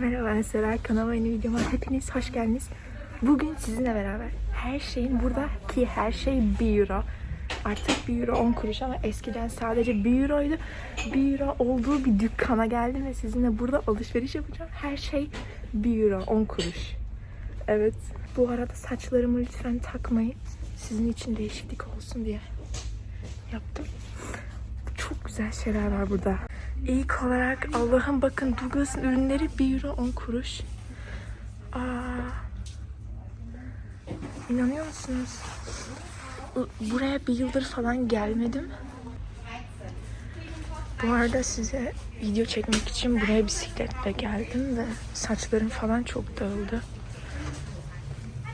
Merhaba ben Seray. Kanalıma yeni videoma hepiniz hoş geldiniz. Bugün sizinle beraber her şeyin burada ki her şey 1 euro. Artık 1 euro 10 kuruş ama eskiden sadece 1 euroydu. 1 euro olduğu bir dükkana geldim ve sizinle burada alışveriş yapacağım. Her şey 1 euro 10 kuruş. Evet. Bu arada saçlarımı lütfen takmayın. Sizin için değişiklik olsun diye yaptım. Çok güzel şeyler var burada. İlk olarak Allah'ım bakın Douglas'ın ürünleri 1 euro 10 kuruş. Aa, inanıyor musunuz? Bu- Buraya bir yıldır falan gelmedim. Bu arada size video çekmek için buraya bisikletle geldim ve saçlarım falan çok dağıldı.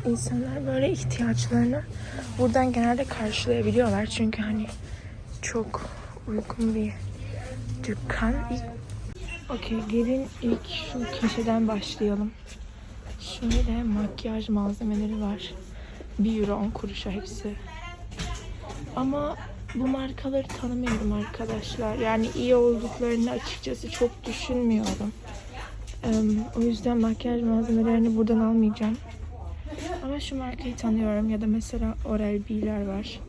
İnsanlar böyle ihtiyaçlarını buradan genelde karşılayabiliyorlar. Çünkü hani çok uygun bir dükkan. Okey gelin ilk şu köşeden başlayalım. Şöyle makyaj malzemeleri var. 1 euro 10 kuruşa hepsi. Ama bu markaları tanımıyorum arkadaşlar. Yani iyi olduklarını açıkçası çok düşünmüyorum. O yüzden makyaj malzemelerini buradan almayacağım. Ama şu markayı tanıyorum ya da mesela Oral-B'ler var.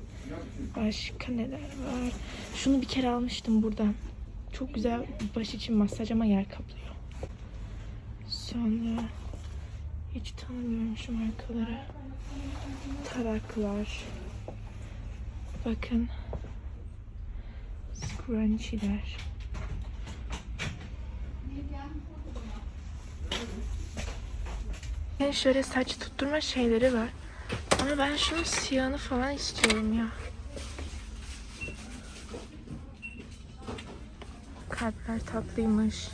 Başka neler var? Şunu bir kere almıştım buradan. Çok güzel baş için masaj ama yer kaplıyor. Sonra hiç tanımıyorum şu markaları. Taraklar. Bakın. Scrunchie'ler. Yani şöyle saç tutturma şeyleri var. Ama ben şunun siyahını falan istiyorum ya. Kalpler tatlıymış.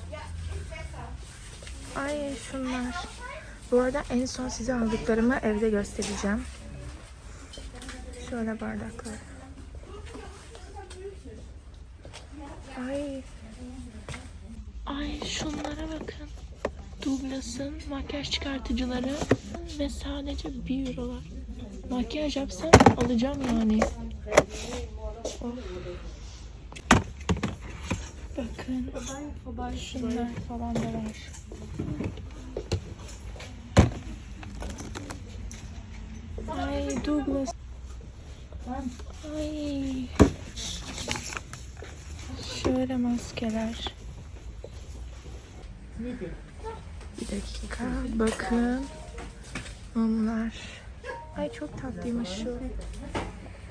Ay şunlar. Bu arada en son size aldıklarımı evde göstereceğim. Şöyle bardaklar. Ay. Ay şunlara bakın. Douglas'ın makyaj çıkartıcıları ve sadece 1 eurolar. Makyaj yapsam alacağım yani. Of. Şunlar falan da. Ay Douglas. Ay. Şöyle maskeler. Bir dakika. Bakın. Mumlar. Ay çok tatlıymış şu.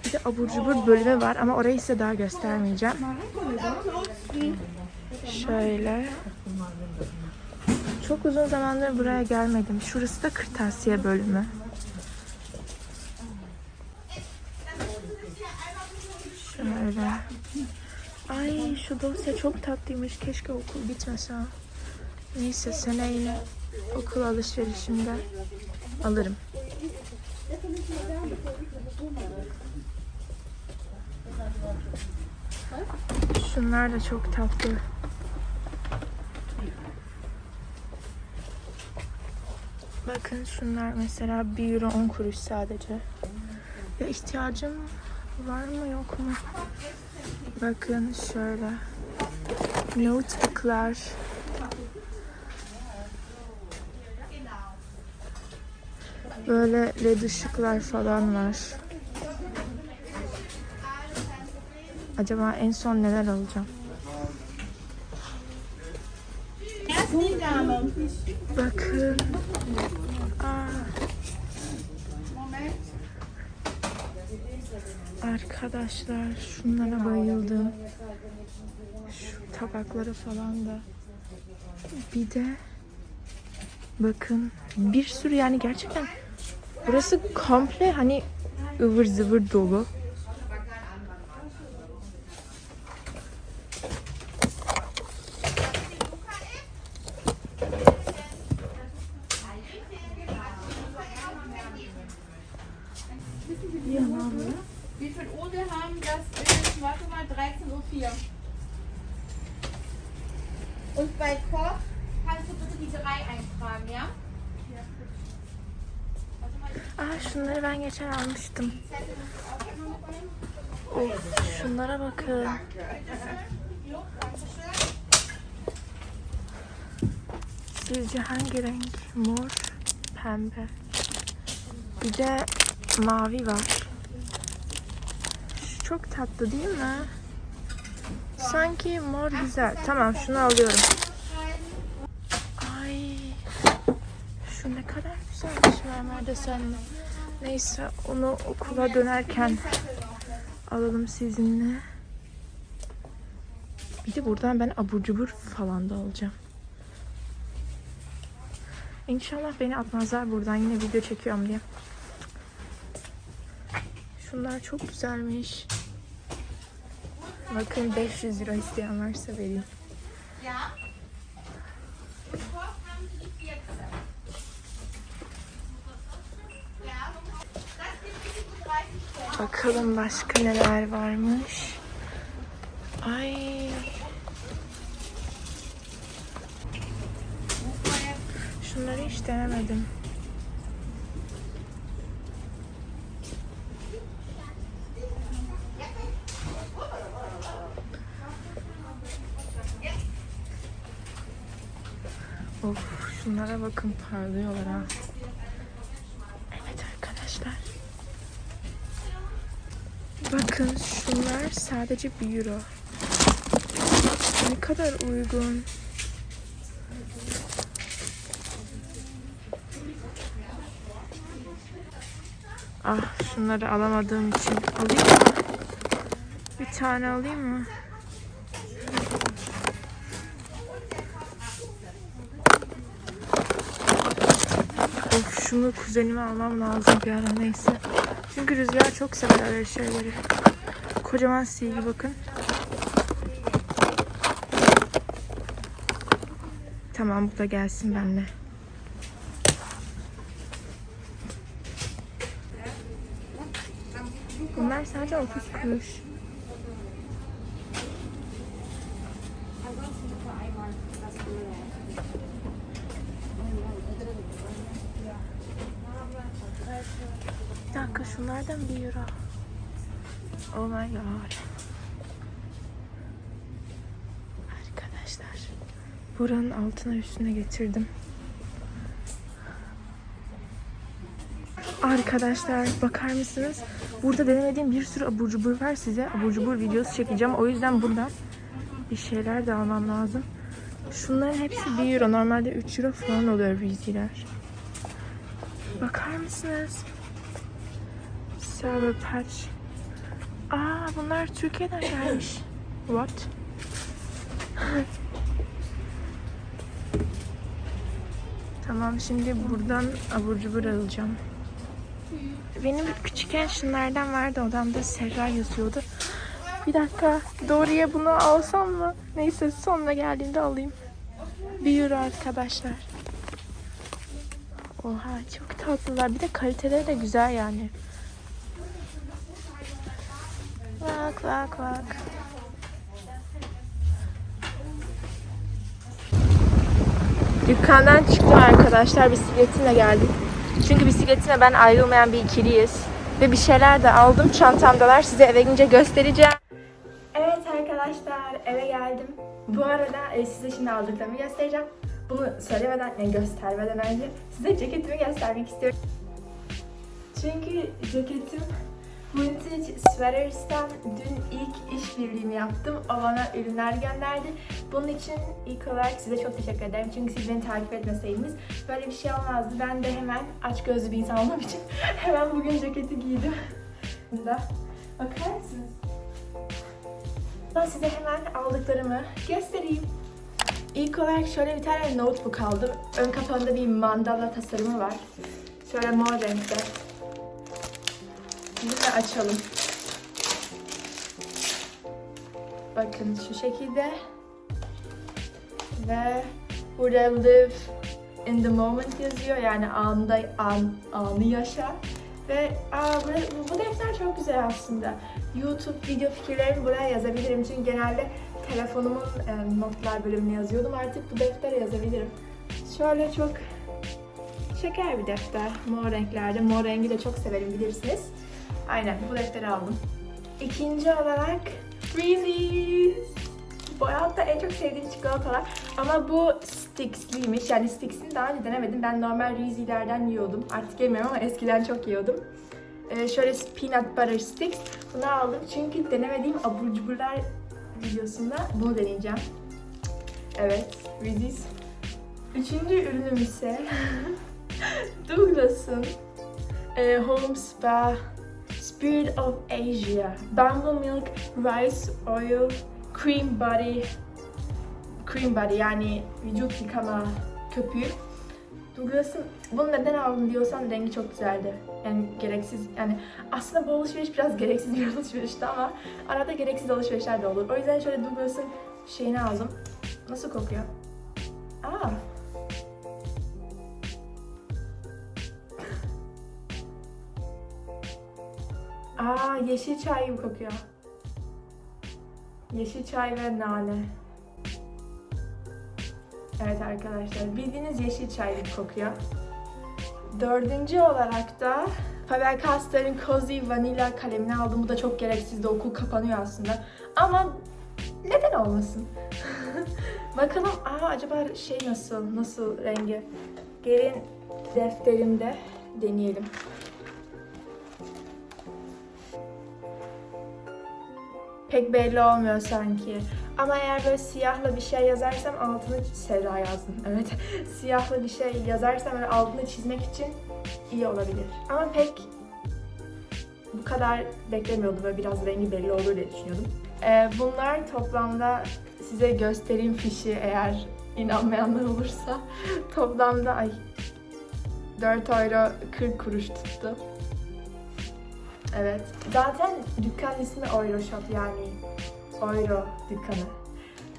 Bir de abur cubur bölümü var ama orayı size daha göstermeyeceğim. Şöyle. Çok uzun zamandır buraya gelmedim. Şurası da kırtasiye bölümü. Şöyle. Ay şu dosya çok tatlıymış. Keşke okul bitmese. Neyse seneye okul alışverişimde alırım. Şunlar da çok tatlı. Bakın şunlar mesela 1 euro 10 kuruş sadece. Ya ihtiyacım var mı yok mu? Bakın şöyle. Notebooklar. Böyle led ışıklar falan var. Acaba en son neler alacağım? Bakın. Arkadaşlar şunlara bayıldım. Şu tabakları falan da. Bir de bakın bir sürü yani gerçekten burası komple hani ıvır zıvır dolu. Und bei Koch kannst du bitte die drei eintragen, ja? Aa şunları ben geçen almıştım. Of şunlara bakın. Sizce hangi renk? Mor, pembe. Bir de mavi var. Şu çok tatlı değil mi? Sanki mor güzel. Tamam şunu alıyorum. Ay. Şu ne kadar güzelmiş mermer desenli. Neyse onu okula dönerken alalım sizinle. Bir de buradan ben abur cubur falan da alacağım. İnşallah beni atmazlar buradan yine video çekiyorum diye. Şunlar çok güzelmiş. Bakın 500 lira isteyen varsa vereyim. Ja. Und Korb haben Sie die 14. Ja. Das gibt 37 Cent. Bakalım başka neler varmış. Ay. Şunları hiç denemedim. Of şunlara bakın parlıyorlar ha. Evet arkadaşlar. Bakın şunlar sadece 1 euro. Ne kadar uygun. Ah şunları alamadığım için alayım mı? Bir tane alayım mı? Of şunu kuzenime almam lazım bir ara neyse. Çünkü Rüzgar çok sever öyle şeyleri. Kocaman silgi bakın. Tamam bu da gelsin benimle. Bunlar sadece 30 kuruş. Bir dakika şunlardan 1 euro. Oh my god. Arkadaşlar. Buranın altına üstüne getirdim. Arkadaşlar bakar mısınız? Burada denemediğim bir sürü abur cubur var size. Abur cubur videosu çekeceğim. O yüzden buradan bir şeyler de almam lazım. Şunların hepsi 1 euro. Normalde 3 euro falan oluyor bilgiler. Bakar mısınız? Sour Patch. Aa bunlar Türkiye'den gelmiş. What? tamam şimdi buradan abur cubur alacağım. Benim küçükken şunlardan vardı odamda Serra yazıyordu. Bir dakika doğruya bunu alsam mı? Neyse sonuna geldiğinde alayım. Bir euro arkadaşlar. Oha çok tatlılar. Bir de kaliteleri de güzel yani. Bak bak bak. Dükkandan çıktım arkadaşlar. Bisikletimle geldim. Çünkü bisikletine ben ayrılmayan bir ikiliyiz. Ve bir şeyler de aldım. Çantamdalar. Size eve gidince göstereceğim. Evet arkadaşlar eve geldim. Bu arada e, size şimdi aldıklarımı göstereceğim. Bunu söylemeden, yani göstermeden önce size ceketimi göstermek istiyorum. Çünkü ceketim Vintage Sweaters'tan dün ilk işbirliğimi yaptım. O bana ürünler gönderdi. Bunun için ilk olarak size çok teşekkür ederim. Çünkü siz beni takip etmeseydiniz böyle bir şey olmazdı. Ben de hemen aç gözlü bir insan olduğum için hemen bugün ceketi giydim. Burada. Bakar mısınız? Ben size hemen aldıklarımı göstereyim. İlk olarak şöyle bir tane notebook aldım. Ön kapağında bir mandala tasarımı var. Şöyle mor renkte. Şimdi de açalım. Bakın şu şekilde. Ve burada live in the moment yazıyor. Yani anda an, anı yaşa. Ve aa, bu, bu defter çok güzel aslında. YouTube video fikirlerimi buraya yazabilirim. Çünkü genelde telefonumun e, notlar bölümüne yazıyordum. Artık bu deftere yazabilirim. Şöyle çok şeker bir defter. Mor renklerde. Mor rengi de çok severim bilirsiniz. Aynen bu defteri aldım. İkinci olarak Reese's. Bu hayatta en çok sevdiğim çikolatalar. Ama bu Stix'liymiş. Yani Stix'ini daha önce denemedim. Ben normal Reese'lerden yiyordum. Artık yemiyorum ama eskiden çok yiyordum. Ee, şöyle peanut butter sticks. Bunu aldım çünkü denemediğim abur cuburlar videosunda bunu deneyeceğim. Evet, Reese's. Üçüncü ürünüm ise Douglas'ın e, Home Spa Spirit of Asia Bamboo Milk Rice Oil Cream Body Cream Body yani vücut yıkama köpüğü. Douglas'ın bunu neden aldım diyorsan rengi çok güzeldi. Yani gereksiz yani aslında bu alışveriş biraz gereksiz bir alışverişti ama arada gereksiz alışverişler de olur. O yüzden şöyle Douglas'ın şeyini aldım. Nasıl kokuyor? Aa. Aa yeşil çay gibi kokuyor. Yeşil çay ve nane. Evet arkadaşlar bildiğiniz yeşil çay gibi kokuyor. Dördüncü olarak da Faber-Castell'in Cozy Vanilla kalemini aldım. Bu da çok gereksizdi. Okul kapanıyor aslında. Ama neden olmasın? Bakalım aa acaba şey nasıl? Nasıl rengi? Gelin defterimde deneyelim. Pek belli olmuyor sanki. Ama eğer böyle siyahla bir şey yazarsam altını Serra yazdım. Evet. siyahla bir şey yazarsam böyle altını çizmek için iyi olabilir. Ama pek bu kadar beklemiyordum. Böyle biraz rengi belli olur diye düşünüyordum. Ee, bunlar toplamda size göstereyim fişi eğer inanmayanlar olursa. toplamda ay 4 euro 40 kuruş tuttu. Evet. Zaten dükkan ismi Euro Shop yani Euro dükkanı.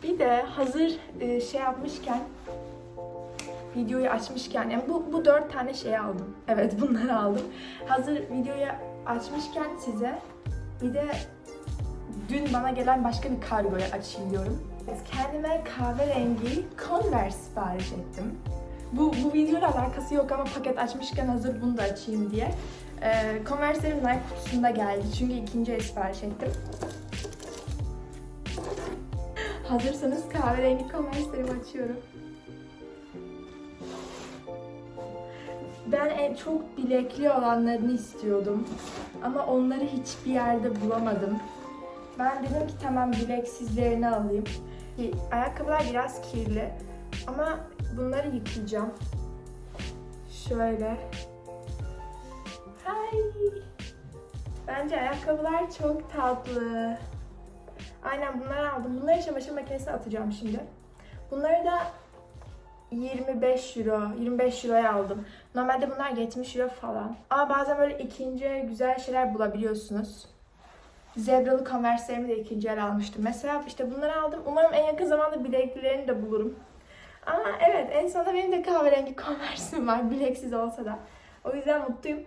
Bir de hazır e, şey yapmışken videoyu açmışken yani bu, bu dört tane şey aldım. Evet bunları aldım. Hazır videoyu açmışken size bir de dün bana gelen başka bir kargoyu açayım diyorum. Kendime kahverengi Converse sipariş ettim. Bu, bu videoyla alakası yok ama paket açmışken hazır bunu da açayım diye. Ee, Converse'lerim Nike kutusunda geldi çünkü ikinci el sipariş ettim. Hazırsanız kahverengi Converse'lerimi açıyorum. Ben en çok bilekli olanlarını istiyordum. Ama onları hiçbir yerde bulamadım. Ben dedim ki tamam bileksizlerini alayım. Ki Ayakkabılar biraz kirli. Ama bunları yıkayacağım. Şöyle. Bence ayakkabılar çok tatlı. Aynen bunları aldım. Bunları çamaşır makinesine atacağım şimdi. Bunları da 25 euro, 25 euroya aldım. Normalde bunlar 70 euro falan. Ama bazen böyle ikinci el güzel şeyler bulabiliyorsunuz. Zebralı Converse'lerimi de ikinci el almıştım. Mesela işte bunları aldım. Umarım en yakın zamanda bileklilerini de bulurum. Ama evet en sonunda benim de kahverengi Converse'im var. Bileksiz olsa da. O yüzden mutluyum.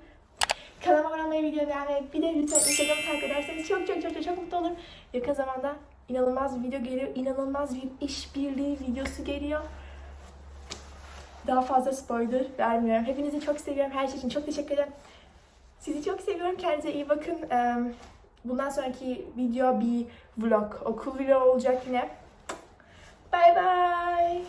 Kanalıma abone olmayı, videoyu beğenmeyi, bir de lütfen Instagram'ı takip ederseniz çok çok çok çok, çok mutlu olurum. Yakın zamanda inanılmaz bir video geliyor. inanılmaz bir işbirliği videosu geliyor. Daha fazla spoiler vermiyorum. Hepinizi çok seviyorum. Her şey için çok teşekkür ederim. Sizi çok seviyorum. Kendinize iyi bakın. Bundan sonraki video bir vlog. Okul vlog olacak yine. Bye bye.